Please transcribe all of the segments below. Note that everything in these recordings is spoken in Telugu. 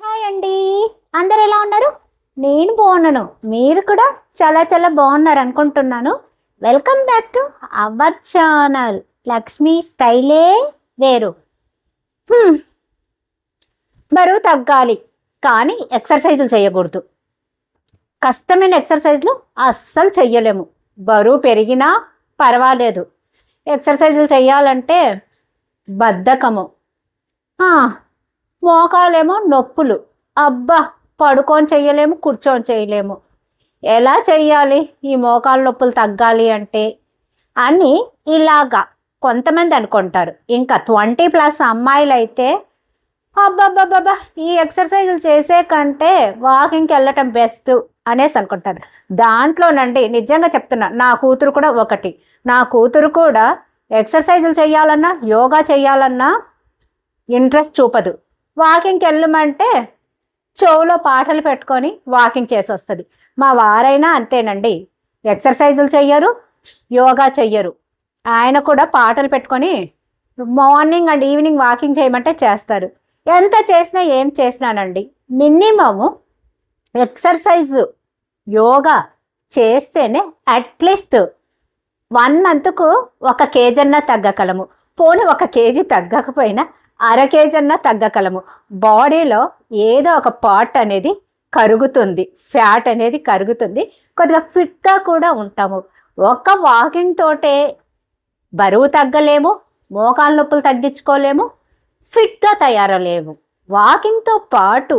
హాయ్ అండి అందరు ఎలా ఉన్నారు? నేను బాగున్నాను. మీరు కూడా చాలా చాలా బాగున్నారు అనుకుంటున్నాను. Welcome back to our channel Lakshmi స్టైలే వేరు. Hmm. బరువు తగ్గాలి కానీ ఎక్సర్సైజులు చేయకూడదు. కష్టమైన ఎక్సర్సైజ్లు అస్సలు చెయ్యలేము. బరువు పెరిగినా పర్వాలేదు. ఎక్సర్సైజులు చేయాలంటే బద్ధకము. Ah. మోకాలేమో నొప్పులు. అబ్బా పడుకొని చెయ్యలేము కూర్చొని చేయలేము ఎలా చెయ్యాలి? ఈ మోకాలు నొప్పులు తగ్గాలి అంటే? అని ఇలాగా కొంతమంది అనుకుంటారు. ఇంకా ట్వంటీ ప్లస్ అమ్మాయిలు అయితే అబ్బాబ్బాబ్బా ఈ ఎక్సర్సైజులు చేసే కంటే వాకింగ్కి వెళ్ళటం బెస్ట్ అనేసి అనుకుంటారు. దాంట్లోనండి నిజంగా చెప్తున్నా నా కూతురు కూడా ఒకటి. నా కూతురు కూడా ఎక్సర్సైజులు చేయాలన్నా యోగా చేయాలన్నా ఇంట్రెస్ట్ చూపదు. వాకింగ్కి వెళ్ళమంటే చెవులో పాటలు పెట్టుకొని వాకింగ్ చేసి వస్తుంది మా వారైనా అంతేనండి. ఎక్సర్సైజులు చెయ్యరు యోగా చెయ్యరు. ఆయన కూడా పాటలు పెట్టుకొని మార్నింగ్ అండ్ ఈవినింగ్ వాకింగ్ చేయమంటే చేస్తారు. ఎంత చేసినా ఏం చేసినానండి. మినిమము ఎక్సర్సైజ్ యోగా చేస్తేనే అట్లీస్ట్ వన్ మంత్కు ఒక కేజీ అన్నా తగ్గగలము. పోనీ ఒక కేజీ తగ్గకపోయినా అర కేజీ అన్నా తగ్గగలము. బాడీలో ఏదో ఒక పార్ట్ అనేది కరుగుతుంది. ఫ్యాట్ అనేది కరుగుతుంది. కొద్దిగా ఫిట్గా కూడా ఉంటాము. ఒక్క వాకింగ్ తోటే బరువు తగ్గలేము మోకాలు నొప్పులు తగ్గించుకోలేము ఫిట్గా తయారలేము. వాకింగ్తో పాటు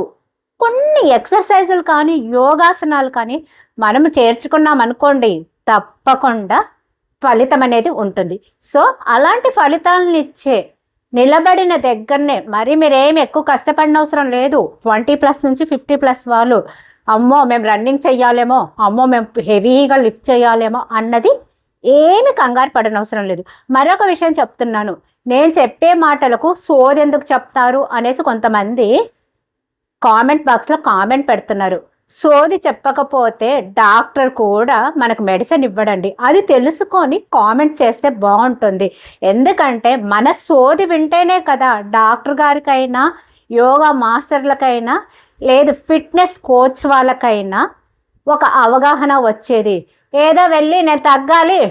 కొన్ని ఎక్సర్సైజులు కానీ యోగాసనాలు కానీ మనం చేర్చుకున్నాం అనుకోండి తప్పకుండా ఫలితం అనేది ఉంటుంది. సో అలాంటి ఫలితాలను ఇచ్చే నిలబడిన దగ్గరనే. మరి మీరేం ఎక్కువ కష్టపడిన అవసరం లేదు. ట్వంటీ ప్లస్ నుంచి ఫిఫ్టీ ప్లస్ వాళ్ళు. అమ్మో మేము రన్నింగ్ చెయ్యాలేమో. అమ్మో మేము హెవీగా లిఫ్ట్ చేయాలేమో అన్నది ఏమి కంగారు పడనవసరం అవసరం లేదు. మరొక విషయం చెప్తున్నాను. నేను చెప్పే మాటలకు సోది ఎందుకు చెప్తారు అనేసి కొంతమంది కామెంట్ బాక్స్లో కామెంట్ పెడుతున్నారు. సోది చెప్పకపోతే డాక్టర్ కూడా మనకు మెడిసిన్ ఇవ్వడండి. అది తెలుసుకొని కామెంట్ చేస్తే బాగుంటుంది. ఎందుకంటే మన సోది వింటేనే కదా డాక్టర్ గారికైనా యోగా మాస్టర్లకైనా లేదు ఫిట్నెస్ కోచ్ వాళ్ళకైనా ఒక అవగాహన వచ్చేది. ఏదో వెళ్ళి నేను తగ్గాలి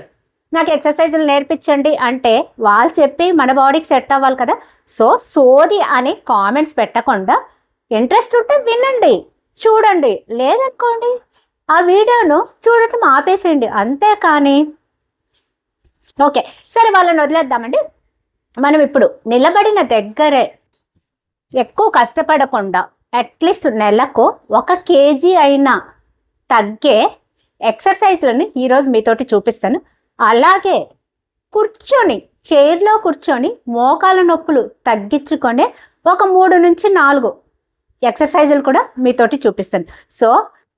నాకు ఎక్సర్సైజులు నేర్పించండి అంటే వాళ్ళు చెప్పి మన బాడీకి సెట్ అవ్వాలి కదా. సో సోది అని కామెంట్స్ పెట్టకుండా ఇంట్రెస్ట్ ఉంటే వినండి. చూడండి. లేదనుకోండి. ఆ వీడియోను చూడటం ఆపేసేయండి. అంతేకాని ఓకే. సరే వాళ్ళని వదిలేద్దామండి. మనం ఇప్పుడు నిలబడిన దగ్గరే ఎక్కువ కష్టపడకుండా అట్లీస్ట్ నెలకు ఒక కేజీ అయినా తగ్గే ఎక్సర్సైజ్లను ఈరోజు మీతోటి చూపిస్తాను. అలాగే కూర్చొని చైర్లో కూర్చొని మోకాల నొప్పులు తగ్గించుకొని ఒక మూడు నుంచి నాలుగు ఎక్సర్సైజులు కూడా మీతోటి చూపిస్తాను. సో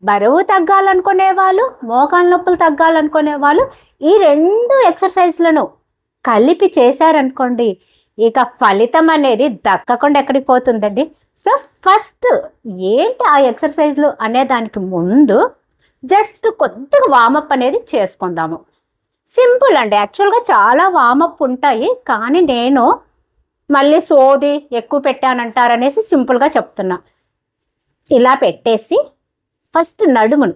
బరువు తగ్గాలనుకునే వాళ్ళు మోకాల నొప్పులు తగ్గాలనుకునే వాళ్ళు ఈ రెండు ఎక్సర్సైజ్లను కలిపి చేశారనుకోండి ఇక ఫలితం అనేది దక్కకుండా ఎక్కడికి పోతుందండి. సో ఫస్ట్ ఏంటి ఆ ఎక్సర్సైజ్లు అనే దానికి ముందు జస్ట్ కొద్దిగా వామప్ అనేది చేసుకుందాము. సింపుల్ అండి. యాక్చువల్గా చాలా వామప్ ఉంటాయి కానీ నేను మళ్ళీ సోది ఎక్కువ పెట్టానంటారనేసి సింపుల్గా చెప్తున్నా. ఇలా పెట్టేసి ఫస్ట్ నడుమును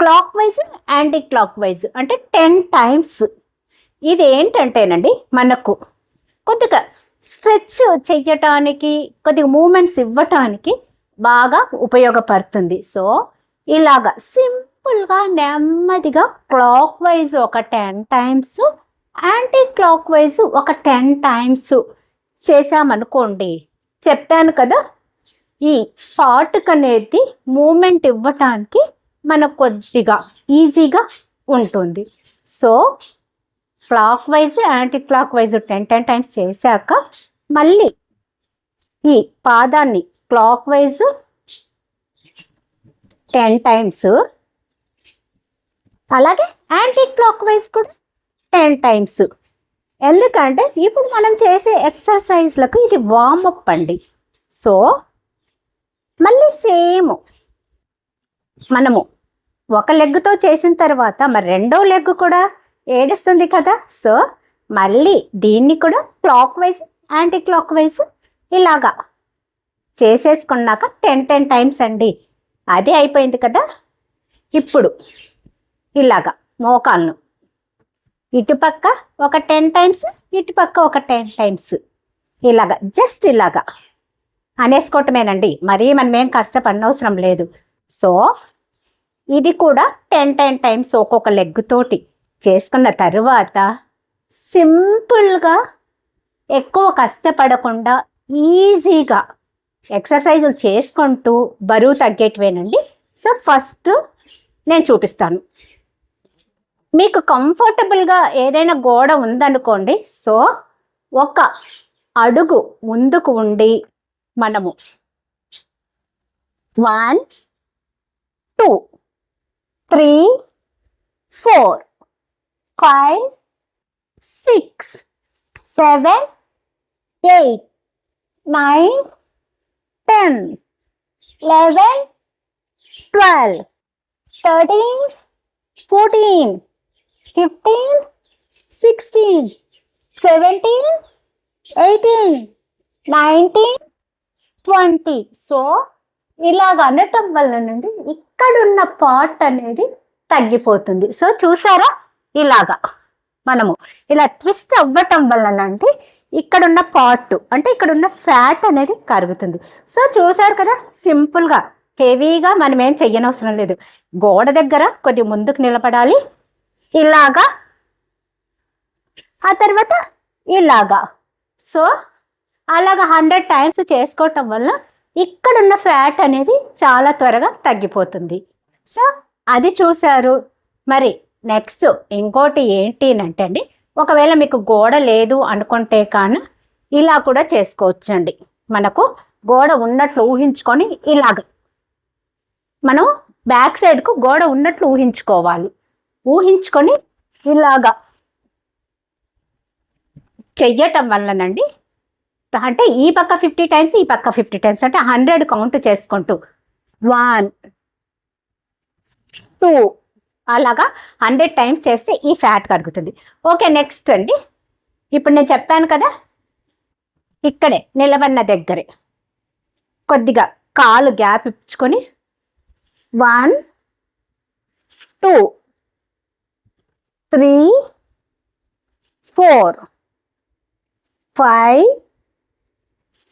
clockwise anti clock wise అంటే టెన్ టైమ్స్ ఇది ఏంటంటేనండి మనకు కొద్దిగా స్ట్రెచ్ చెయ్యటానికి కొద్దిగా మూమెంట్స్ ఇవ్వటానికి బాగా ఉపయోగపడుతుంది. సో ఇలాగా సింపుల్గా నెమ్మదిగా క్లాక్ వైజ్ ఒక ten times anti clock wise ఒక టెన్ టైమ్స్ చేసామనుకోండి చెప్పాను కదా ఈ షార్ట్కి అనేది మూమెంట్ ఇవ్వటానికి మనకు కొద్దిగా ఈజీగా ఉంటుంది. So clockwise anti clockwise ten ten times చేశాక మళ్ళీ ఈ పాదాన్ని క్లాక్ వైజ్ టెన్ టైమ్స్ అలాగే యాంటీ క్లాక్ వైజ్ కూడా టెన్ టైమ్స్. ఎందుకంటే ఇప్పుడు మనం చేసే ఎక్సర్సైజ్లకు ఇది వార్మప్ అండి. సో మళ్ళీ సేమ్. మనము ఒక లెగ్తో చేసిన తర్వాత మరి రెండో లెగ్ కూడా ఏడుస్తుంది కదా? సో మళ్ళీ దీన్ని కూడా clockwise anti clock wise ఇలాగా చేసేసుకున్నాక టెన్ టెన్ టైమ్స్ అండి. అదే అయిపోయింది కదా? ఇప్పుడు ఇలాగా మోకాలను ఇటుపక్క ఒక టెన్ టైమ్స్ ఇటుపక్క ఒక టెన్ టైమ్స్. ఇలాగా జస్ట్ ఇలాగా. అనేసుకోవటమేనండి మరీ మనమేం కష్టపడనవసరం లేదు. సో ఇది కూడా టెన్ టెన్ టైమ్స్ ఒక్కొక్క లెగ్తోటి చేసుకున్న తర్వాత సింపుల్గా ఎక్కువ కష్టపడకుండా ఈజీగా ఎక్సర్సైజులు చేసుకుంటూ బరువు తగ్గేటివేనండి. సో ఫస్ట్ నేను చూపిస్తాను. మీకు కంఫర్టబుల్గా ఏదైనా గోడ ఉందనుకోండి. సో ఒక అడుగు ముందుకు ఉండి మనము. One two three four five six seven eight nine ten eleven twelve thirteen fourteen fifteen sixteen seventeen eighteen nineteen twenty so ఇలాగ అనటం వల్ల నుండి ఇక్కడున్న పార్ట్ అనేది తగ్గిపోతుంది. సో చూసారా? ఇలాగా మనము ఇలా ట్విస్ట్ అవ్వటం వలనంటే ఇక్కడున్న పార్ట్ అంటే ఇక్కడున్న ఫ్యాట్ అనేది కరుగుతుంది. సో చూసారు కదా? సింపుల్గా హెవీగా మనం ఏం చెయ్యనవసరం లేదు. గోడ దగ్గర కొద్ది ముందుకు నిలబడాలి. ఇలాగా. ఆ తర్వాత ఇలాగా. సో అలాగ హండ్రెడ్ టైమ్స్ చేసుకోవటం వల్ల ఇక్కడున్న ఫ్యాట్ అనేది చాలా త్వరగా తగ్గిపోతుంది. సో అది చూశారు. మరి నెక్స్ట్ ఇంకోటి ఏంటి అంటే అండి ఒకవేళ మీకు గోడ లేదు అనుకుంటే కానీ ఇలా కూడా చేసుకోవచ్చండి. మనకు గోడ ఉన్నట్లు ఊహించుకొని ఇలాగ. మనం బ్యాక్ సైడ్కు గోడ ఉన్నట్లు ఊహించుకోవాలి. ఊహించుకొని ఇలాగా చెయ్యటం వల్లనండి అంటే ఈ పక్క ఫిఫ్టీ టైమ్స్ ఈ పక్క ఫిఫ్టీ టైమ్స్ అంటే హండ్రెడ్ కౌంట్ చేసుకుంటూ. వన్ టూ అలాగా హండ్రెడ్ టైమ్స్ చేస్తే ఈ ఫ్యాట్ కరుగుతుంది. ఓకే నెక్స్ట్ అండి. ఇప్పుడు నేను చెప్పాను కదా ఇక్కడే నిలబడిన దగ్గరే. కొద్దిగా కాలు గ్యాప్ ఇచ్చుకొని one two three four five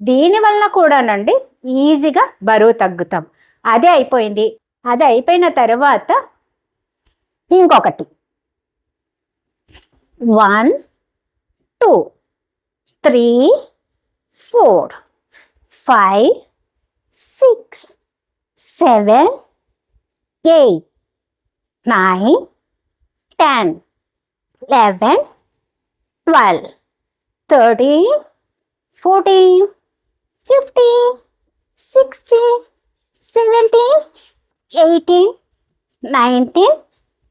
దీనివల్ల కూడానండి ఈజీగా బరువు తగ్గుతాం. అదే అయిపోయింది. అది అయిపోయిన తర్వాత ఇంకొకటి. One two three four five six seven eight nine ten eleven twelve thirteen fourteen fifteen sixteen seventeen eighteen nineteen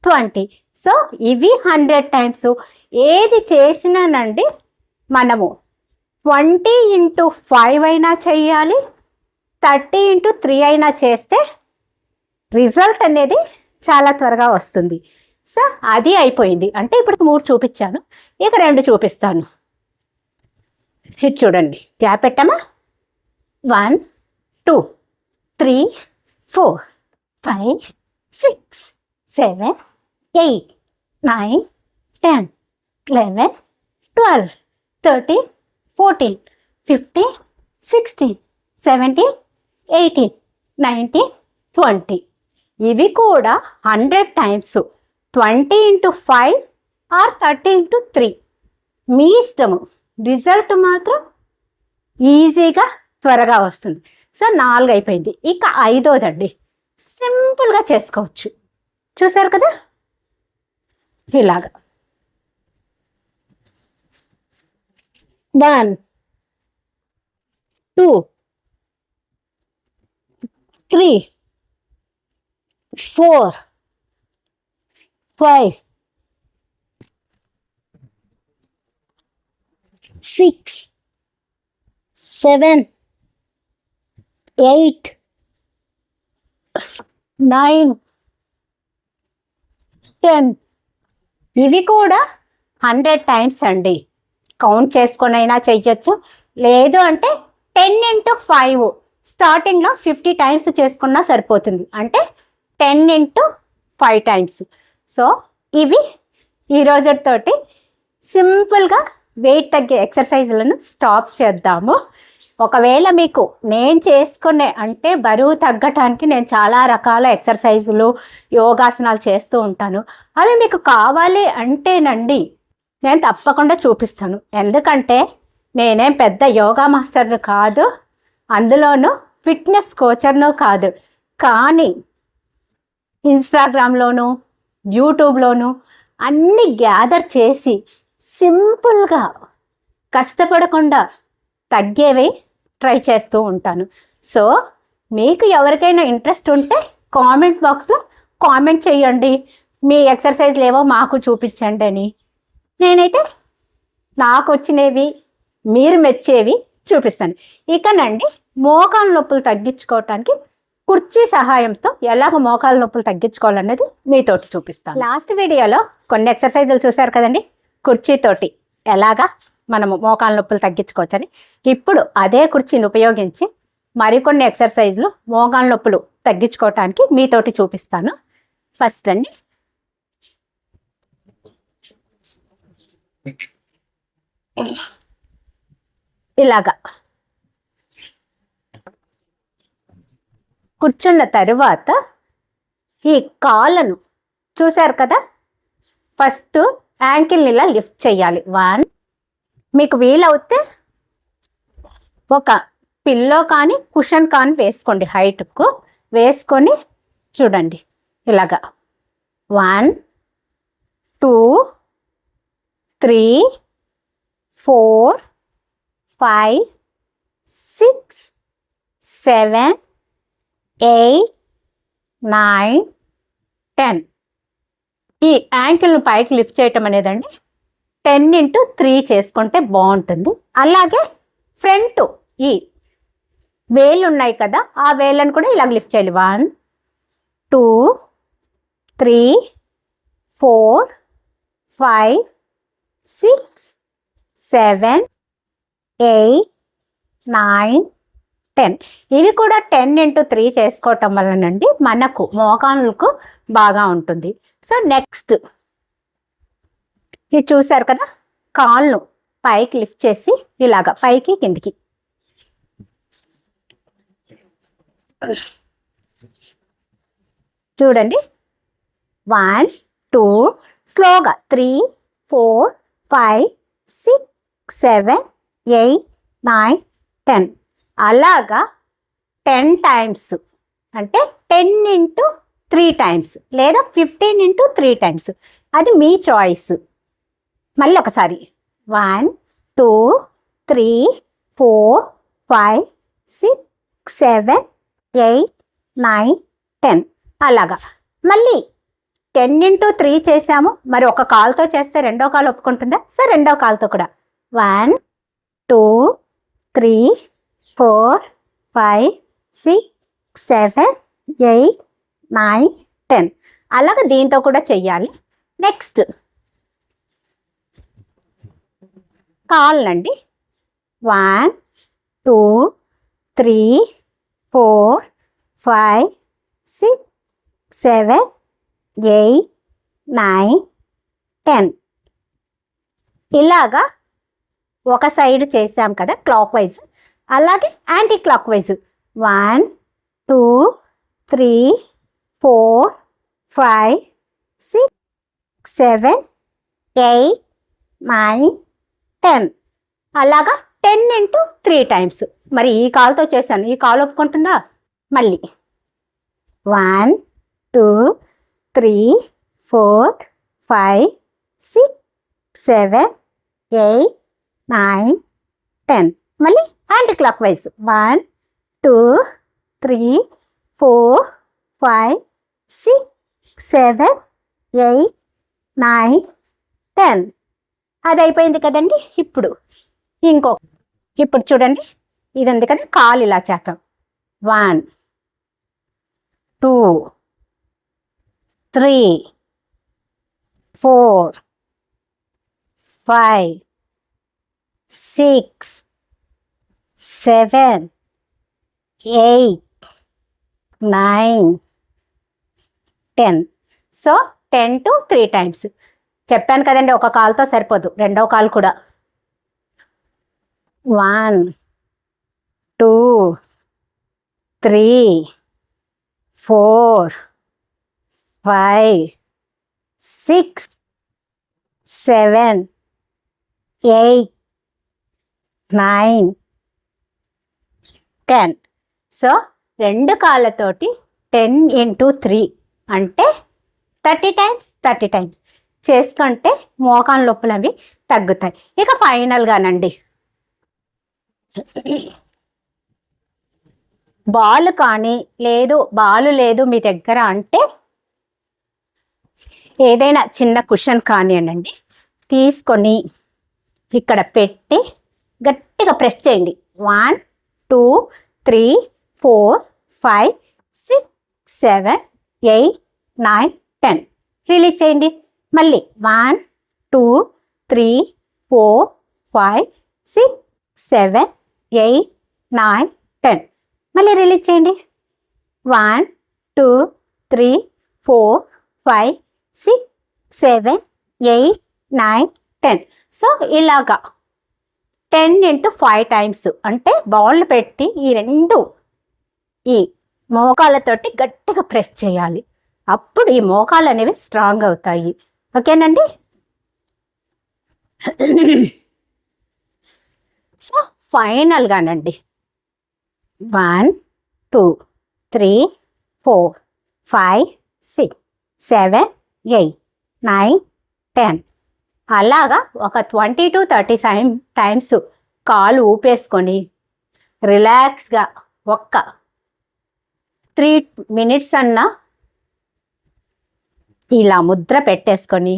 twenty. So ఇవి హండ్రెడ్ టైమ్స్. ఏది చేసినానండి మనము? ట్వంటీ ఇంటూ ఫైవ్ అయినా చేయాలి థర్టీ ఇంటూ త్రీ అయినా చేస్తే రిజల్ట్ అనేది చాలా త్వరగా వస్తుంది. సో అది అయిపోయింది. అంటే ఇప్పుడు మూడు చూపించాను. ఇక రెండు చూపిస్తాను. ఇది చూడండి. Gap పెట్టామా? One two three four five six seven eight nine ten eleven twelve thirteen fourteen fifteen sixteen seventeen eighteen nineteen twenty ఇవి కూడా hundred times. Twenty into five or thirty into three. మీ ఇష్టము. రిజల్ట్ మాత్రం ఈజీగా త్వరగా వస్తుంది. సో నాలుగు అయిపోయింది. ఇక ఐదోదండి. సింపుల్గా చేసుకోవచ్చు. చూసారు కదా? ఇలాగా. One two three four five six seven eight nine ten. ఇవి కూడా హండ్రెడ్ టైమ్స్ అండి. కౌంట్ చేసుకొని అయినా చెయ్యొచ్చు. లేదు అంటే టెన్ ఇంటూ ఫైవ్. స్టార్టింగ్లో ఫిఫ్టీ టైమ్స్ చేసుకున్నా సరిపోతుంది. అంటే ten into five times. So ఇవి ఈ రోజుతోటి సింపుల్గా వెయిట్ తగ్గే ఎక్సర్సైజ్లను స్టాప్ చేద్దాము. ఒకవేళ మీకు నేను చేసుకునే అంటే బరువు తగ్గటానికి నేను చాలా రకాల ఎక్సర్సైజులు యోగాసనాలు చేస్తూ ఉంటాను. అవి మీకు కావాలి అంటేనండి నేను తప్పకుండా చూపిస్తాను. ఎందుకంటే నేనేం పెద్ద యోగా మాస్టర్ను కాదు అందులోనూ ఫిట్నెస్ కోచర్ను కాదు. కానీ ఇన్స్టాగ్రామ్లోను యూట్యూబ్లోను అన్నీ గ్యాదర్ చేసి సింపుల్గా కష్టపడకుండా తగ్గేవి ట్రై చేస్తూ ఉంటాను. సో మీకు ఎవరికైనా ఇంట్రెస్ట్ ఉంటే కామెంట్ బాక్స్లో కామెంట్ చేయండి. మీ ఎక్సర్సైజ్లు ఏవో మాకు చూపించండి అని. నేనైతే నాకు వచ్చినవి మీరు మెచ్చేవి చూపిస్తాను. ఇకనండి మోకాలు నొప్పులు తగ్గించుకోవటానికి కుర్చీ సహాయంతో ఎలాగ మోకాలు నొప్పులు తగ్గించుకోవాలనేది మీతోటి చూపిస్తాను. లాస్ట్ వీడియోలో కొన్ని ఎక్సర్సైజులు చూశారు కదండి? కుర్చీతోటి. ఎలాగా మనము మోకాలు నొప్పులు తగ్గించుకోవచ్చని. ఇప్పుడు అదే కుర్చీని ఉపయోగించి మరికొన్ని ఎక్సర్సైజ్లు మోకాలు నొప్పులు తగ్గించుకోవటానికి మీతోటి చూపిస్తాను. ఫస్ట్ అండి. ఇలాగా. కూర్చున్న తరువాత ఈ కాళ్ళను చూశారు కదా? ఫస్ట్ యాంకిల్ని ఇలా లిఫ్ట్ చేయాలి వన్ మీకు వీలవుతే ఒక పిల్లో కానీ కుషన్ కానీ వేసుకోండి. హైట్కు వేసుకొని చూడండి. ఇలాగా. One two three four five six seven eight nine ten ఈ యాంకిల్ను పైకి లిఫ్ట్ చేయటం అనేదండి. టెన్ ఇంటూ త్రీ చేసుకుంటే బాగుంటుంది. అలాగే ఫ్రంట్ ఈ వేళ్ళు ఉన్నాయి కదా ఆ వేళ్ళను కూడా ఇలాగ లిఫ్ట్ చేయాలి. One two three four five six seven eight nine ten. ఇవి కూడా టెన్ ఇంటూ త్రీ చేసుకోవటం వలనండి మనకు మోకాళ్ళకు బాగా ఉంటుంది. సో నెక్స్ట్ ఇది చూసారు కదా? కాళ్ళు పైకి లిఫ్ట్ చేసి ఇలాగా పైకి కిందికి. చూడండి. వన్ టూ స్లోగా three four five six seven eight nine ten. అలాగా టెన్ టైమ్స్ అంటే టెన్ ఇంటూ త్రీ టైమ్స్ లేదా ఫిఫ్టీన్ ఇంటూ త్రీ టైమ్స్. అది మీ చాయిస్. మళ్ళీ ఒకసారి. One two three four five six seven eight nine ten. అలాగా. మళ్ళీ టెన్ ఇంటూ త్రీ చేసాము మరి ఒక కాల్తో చేస్తే రెండో కాల్ ఒప్పుకుంటుందా? సరే రెండో కాల్తో కూడా. One two three four five six seven eight nine ten అలాగ దీంతో కూడా చెయ్యాలి. Next కాళ్ళండి one two three four five six seven eight nine ten ఇలాగా ఒక సైడ్ చేసాం కదా క్లాక్ వైజ్ అలాగే anticlockwise one two three four five six seven eight nine ten అలాగా టెన్ ఇంటూ త్రీ టైమ్స్ మరి ఈ కాల్తో చేశాను. ఈ కాల్ ఒప్పుకుంటుందా? మళ్ళీ. One two three four five six seven eight nine ten మళ్ళీ. Anticlockwise. One two three four five six seven eight nine ten. అది అయిపోయింది కదండి ఇప్పుడు. ఇంకో ఇప్పుడు చూడండి. ఇది ఉంది కదా కాలు ఇలా చేద్దాం. One two three four five six seven eight nine ten so ten to three times చెప్పాను కదండి ఒక కాల్తో సరిపోదు. రెండవ కాల్ కూడా. One two three four five six seven eight nine ten. So రెండు కాళ్ళతోటి టెన్ ఇంటూ త్రీ అంటే థర్టీ టైమ్స్ థర్టీ టైమ్స్. చేసుకుంటే మోకాన్ నొప్పులు అవి తగ్గుతాయి. ఇక ఫైనల్గానండి. బాల్ కానీ లేదు బాలు లేదు మీ దగ్గర అంటే ఏదైనా చిన్న కుషన్ కానివ్వండి తీసుకొని ఇక్కడ పెట్టి గట్టిగా ప్రెస్ చేయండి. One two three four five six seven eight nine ten. Release చేయండి. మళ్ళీ one two three four five six seven eight nine ten. మళ్ళీ రిలీజ్ చేయండి. One two three four five six seven eight nine ten. So ఇలాగా. టెన్ ఇంటూ ఫైవ్ టైమ్స్ అంటే బాల్ పెట్టి ఈ రెండు ఈ మోకాళ్ళతోటి గట్టిగా ప్రెస్ చేయాలి. అప్పుడు ఈ మోకాలు అనేవి స్ట్రాంగ్ అవుతాయి. ఓకేనండి? So ఫైనల్గానండి one two three four five six seven eight nine ten అలాగా ఒక ట్వంటీ టు థర్టీ సైమ్ టైమ్స్ కాలు ఊపేసుకొని రిలాక్స్గా ఒక్క త్రీ మినిట్స్ అన్నా ఇలా ముద్ర పెట్టేసుకొని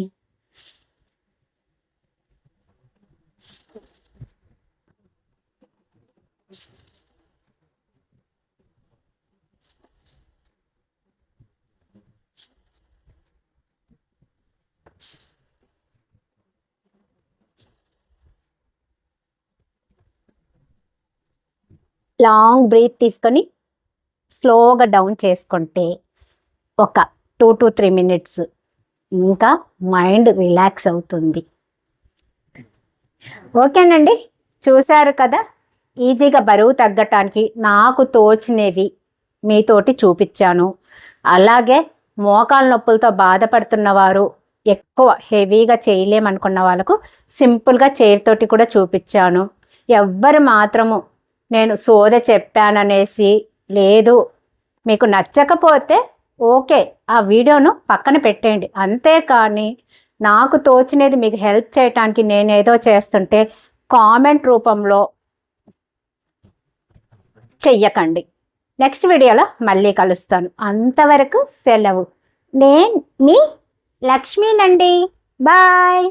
లాంగ్ బ్రీత్ తీసుకొని స్లోగా డౌన్ చేసుకుంటే ఒక టూ టు త్రీ మినిట్స్ ఇంకా మైండ్ రిలాక్స్ అవుతుంది. ఓకేనండి? చూశారు కదా? ఈజీగా బరువు తగ్గటానికి నాకు తోచినవి మీతోటి చూపించాను. అలాగే మోకాల నొప్పులతో బాధపడుతున్న వారు ఎక్కువ హెవీగా చేయలేమనుకున్న వాళ్ళకు సింపుల్గా చైర్తోటి కూడా చూపించాను. ఎవ్వరు మాత్రము నేను సోద చెప్పాననేసి లేదు. మీకు నచ్చకపోతే ఓకే ఆ వీడియోను పక్కన పెట్టేయండి. అంతేకాని నాకు తోచినది మీకు హెల్ప్ చేయటానికి నేనేదో చేస్తుంటే కామెంట్ రూపంలో చెయ్యకండి. నెక్స్ట్ వీడియోలో మళ్ళీ కలుస్తాను. అంతవరకు సెలవు. నేను మీ లక్ష్మీనండి. బాయ్.